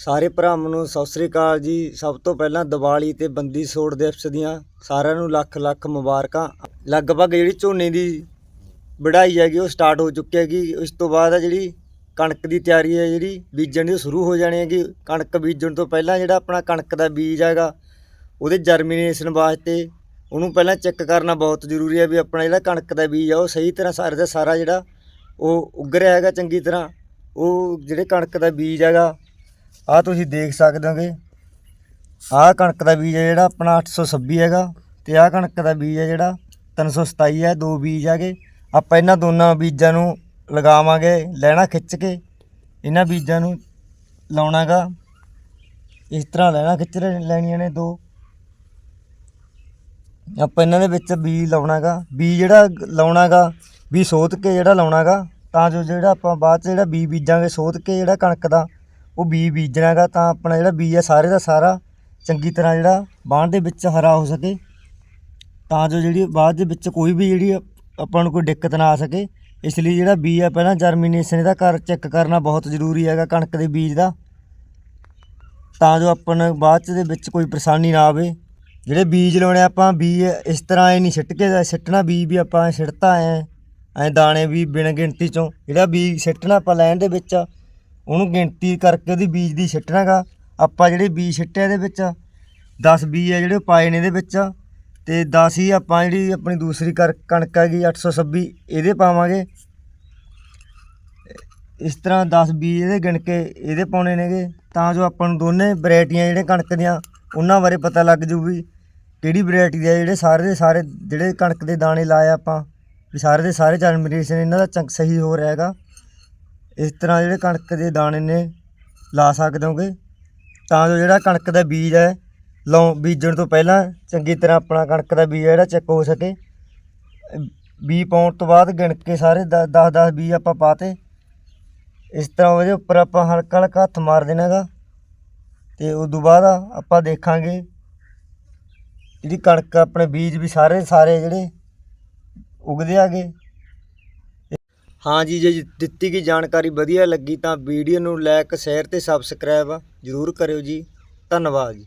ਸਾਰੇ ਭਰਾਵਾਂ ਨੂੰ ਸਤਿ ਸ੍ਰੀ ਅਕਾਲ ਜੀ। ਸਭ ਤੋਂ ਪਹਿਲਾਂ ਦੀਵਾਲੀ ਤੇ ਬੰਦੀ ਛੋੜ ਦਿਵਸ ਦੀਆਂ ਸਾਰਿਆਂ ਨੂੰ ਲੱਖ ਲੱਖ ਮੁਬਾਰਕਾਂ। ਲਗਭਗ ਜਿਹੜੀ ਝੋਨੇ ਦੀ ਵਢਾਈ ਹੈਗੀ, ਉਹ ਸਟਾਰਟ ਹੋ ਚੁੱਕੀ ਹੈਗੀ। ਉਸ ਤੋਂ ਬਾਅਦ ਆ ਜਿਹੜੀ ਕਣਕ ਦੀ ਤਿਆਰੀ ਹੈ, ਜਿਹੜੀ ਬੀਜਣ ਦੀ ਉਹ ਸ਼ੁਰੂ ਹੋ ਜਾਣੀ ਹੈਗੀ। ਕਣਕ ਬੀਜਣ ਤੋਂ ਪਹਿਲਾਂ ਜਿਹੜਾ ਆਪਣਾ ਕਣਕ ਦਾ ਬੀਜ ਹੈਗਾ, ਉਹਦੇ ਜਰਮੀਨੇਸ਼ਨ ਵਾਸਤੇ ਉਹਨੂੰ ਪਹਿਲਾਂ ਚੈੱਕ ਕਰਨਾ ਬਹੁਤ ਜ਼ਰੂਰੀ ਹੈ ਵੀ ਆਪਣਾ ਜਿਹੜਾ ਕਣਕ ਦਾ ਬੀਜ ਆ, ਉਹ ਸਹੀ ਤਰ੍ਹਾਂ ਸਾਰੇ ਦਾ ਸਾਰਾ ਜਿਹੜਾ ਉਹ ਉੱਗ ਰਿਹਾ ਹੈਗਾ ਚੰਗੀ ਤਰ੍ਹਾਂ। ਉਹ ਜਿਹੜੇ ਕਣਕ ਦਾ ਬੀਜ ਹੈਗਾ ਆਹ ਤੁਸੀਂ ਦੇਖ ਸਕਦੇ ਹੋਗੇ। ਆਹ ਕਣਕ ਦਾ ਬੀਜ ਹੈ ਜਿਹੜਾ, ਆਪਣਾ 826 ਹੈਗਾ ਤੇ ਆਹ ਕਣਕ ਦਾ ਬੀਜ ਹੈ ਜਿਹੜਾ 327 ਹੈ ਦੋ ਬੀਜ ਹੈਗੇ। ਆਪਾਂ ਇਹਨਾਂ ਦੋਨਾਂ ਬੀਜਾਂ ਨੂੰ ਲਗਾਵਾਂਗੇ, ਲੈਣਾ ਖਿੱਚ ਕੇ। ਇਹਨਾਂ ਬੀਜਾਂ ਨੂੰ ਲਾਉਣਾਗਾ। ਇਸ ਤਰ੍ਹਾਂ ਲੈਣਾ ਖਿੱਚ ਲੈ- ਲੈਣੀਆਂ ਨੇ ਦੋ। ਆਪਾਂ ਇਹਨਾਂ ਦੇ ਵਿੱਚ ਬੀਜ ਲਾਉਣਾਗਾ। ਬੀਜ ਜਿਹੜਾ ਗ- ਲਾਉਣਾਗਾ ਵੀ ਸੋਧ ਕੇ ਜਿਹੜਾ ਲਾਉਣਾਗਾ, ਤਾਂ ਜੋ ਜਿਹੜਾ ਆਪਾਂ ਬਾਅਦ ਚ ਜਿਹੜਾ ਬੀਜ ਬੀਜਾਂਗੇ, ਸੋਧ ਕੇ ਜਿਹੜਾ ਕਣਕ ਦਾ ਉਹ ਬੀਜ ਬੀਜਣਾਗਾ ਤਾਂ ਆਪਣਾ ਜਿਹੜਾ ਬੀਜ ਹੈ ਸਾਰੇ ਦਾ ਸਾਰਾ ਚੰਗੀ ਤਰ੍ਹਾਂ ਜਿਹੜਾ ਬਾਣ ਦੇ ਵਿੱਚ ਹਰਾ ਹੋ ਸਕੇ। ਤਾਂ ਜੋ ਜਿਹੜੀ ਬਾਅਦ ਦੇ ਵਿੱਚ ਕੋਈ ਵੀ ਜਿਹੜੀ ਆਪਾਂ ਨੂੰ ਕੋਈ ਦਿੱਕਤ ਨਾ ਆ ਸਕੇ। ਇਸ ਲਈ ਜਿਹੜਾ ਬੀਜ ਆ ਪਹਿਲਾਂ ਜਰਮੀਨੇਸ਼ਨ ਇਹਦਾ ਕਰ ਚੈੱਕ ਕਰਨਾ ਬਹੁਤ ਜ਼ਰੂਰੀ ਹੈਗਾ ਕਣਕ ਦੇ ਬੀਜ ਦਾ। ਤਾਂ ਜੋ ਆਪਾਂ ਨੂੰ ਬਾਅਦ ਚ ਦੇ ਵਿੱਚ ਕੋਈ ਪਰੇਸ਼ਾਨੀ ਨਾ ਆਵੇ। ਜਿਹੜੇ ਬੀਜ ਲਾਉਣੇ ਆਪਾਂ ਬੀਜ ਇਸ ਤਰ੍ਹਾਂ ਐ ਨਹੀਂ ਸਿੱਟ ਕੇ ਸਿੱਟਣਾ ਬੀਜ ਵੀ ਆਪਾਂ ਐਂ ਸਿੱਟਤਾ ਐ ਐ ਦਾਣੇ ਵੀ ਬਿਨ ਗਿਣਤੀ ਚੋਂ, ਜਿਹੜਾ ਬੀਜ ਸਿੱਟਣਾ ਆਪਾਂ ਲੈਣ ਦੇ ਵਿੱਚ ਉਹਨੂੰ ਗਿਣਤੀ ਕਰਕੇ ਉਹਦੀ ਬੀਜ ਦੀ ਸਿੱਟਣਾਗਾ ਆਪਾਂ ਜਿਹੜੇ ਬੀਜ ਸਿੱਟੇ ਇਹਦੇ ਵਿੱਚ 10 ਬੀਜ ਆ ਜਿਹੜੇ ਉਹ ਪਾਏ ਨੇ ਇਹਦੇ ਵਿੱਚ। ਤੇ 10 ਹੀ ਆਪਾਂ ਜਿਹੜੀ ਆਪਣੀ ਦੂਸਰੀ ਕਰ- ਕਣਕ ਹੈਗੀ 826 ਇਹਦੇ ਪਾਵਾਂਗੇ। ਇਸ ਤਰ੍ਹਾਂ 10 ਬੀਜ ਇਹਦੇ ਗਿਣ ਕੇ ਇਹਦੇ ਪਾਉਣੇ ਨੇਗੇ। ਤਾਂ ਜੋ ਆਪਾਂ ਨੂੰ ਦੋਨੇ ਵੈਰਾਈਟੀਆਂ ਜਿਹੜੇ ਕਣਕ ਦੀਆਂ, ਉਹਨਾਂ ਬਾਰੇ ਪਤਾ ਲੱਗ ਜੂ ਵੀ ਕਿਹੜੀ ਵੈਰਾਈਟੀ ਦੇ ਆ, ਜਿਹੜੇ ਸਾਰੇ ਦੇ ਸਾਰੇ, ਜਿਹੜੇ ਕਣਕ ਦੇ ਦਾਣੇ ਲਾਏ ਆਪਾਂ, ਵੀ ਸਾਰੇ ਦੇ ਸਾਰੇ ਜਨਮਰੇਸ਼ਨ ਇਹਨਾਂ ਦਾ ਚੰਗ, ਸਹੀ ਹੋ ਰਿਹਾ ਹੈਗਾ। ਇਸ ਤਰ੍ਹਾਂ ਜਿਹੜੇ ਕਣਕ ਦੇ ਦਾਣੇ ਨੇ, ਲਾ ਸਕਦੇ ਹੋਗੇ। ਤਾਂ ਜੋ ਜਿਹੜਾ ਕਣਕ ਦਾ ਬੀਜ ਹੈ ਲਾਉ ਬੀਜਣ ਤੋਂ ਪਹਿਲਾਂ ਚੰਗੀ ਤਰ੍ਹਾਂ ਆਪਣਾ ਕਣਕ ਦਾ ਬੀਜ ਜਿਹੜਾ ਚੈੱਕ ਹੋ ਸਕੇ। ਬੀ ਪਾਉਣ ਤੋਂ ਬਾਅਦ ਗਿਣ ਕੇ ਸਾਰੇ 10 10 ਬੀਜ ਆਪਾਂ ਪਾਤੇ ਇਸ ਤਰ੍ਹਾਂ ਉਹਦੇ ਉੱਪਰ ਆਪਾਂ ਹਲਕਾ ਹਲਕਾ ਹੱਥ ਮਾਰ ਦੇਣਾਗਾ। ਤੇ ਉਸ ਤੋਂ ਬਾਅਦ ਆਪਾਂ ਦੇਖਾਂਗੇ ਜਿਹੜੀ ਕਣਕ ਆਪਣੇ ਬੀਜ ਵੀ ਸਾਰੇ ਸਾਰੇ ਜਿਹੜੇ ਉਗਦੇ ਆਗੇ। ਹਾਂ ਜੀ, ਜੇ ਦਿੱਤੀ ਗਈ ਜਾਣਕਾਰੀ ਵਧੀਆ ਲੱਗੀ ਤਾਂ ਵੀਡੀਓ ਨੂੰ ਲਾਇਕ ਸ਼ੇਅਰ ਤੇ ਸਬਸਕ੍ਰਾਈਬ ਜ਼ਰੂਰ ਕਰਿਓ ਜੀ। ਧੰਨਵਾਦ ਜੀ।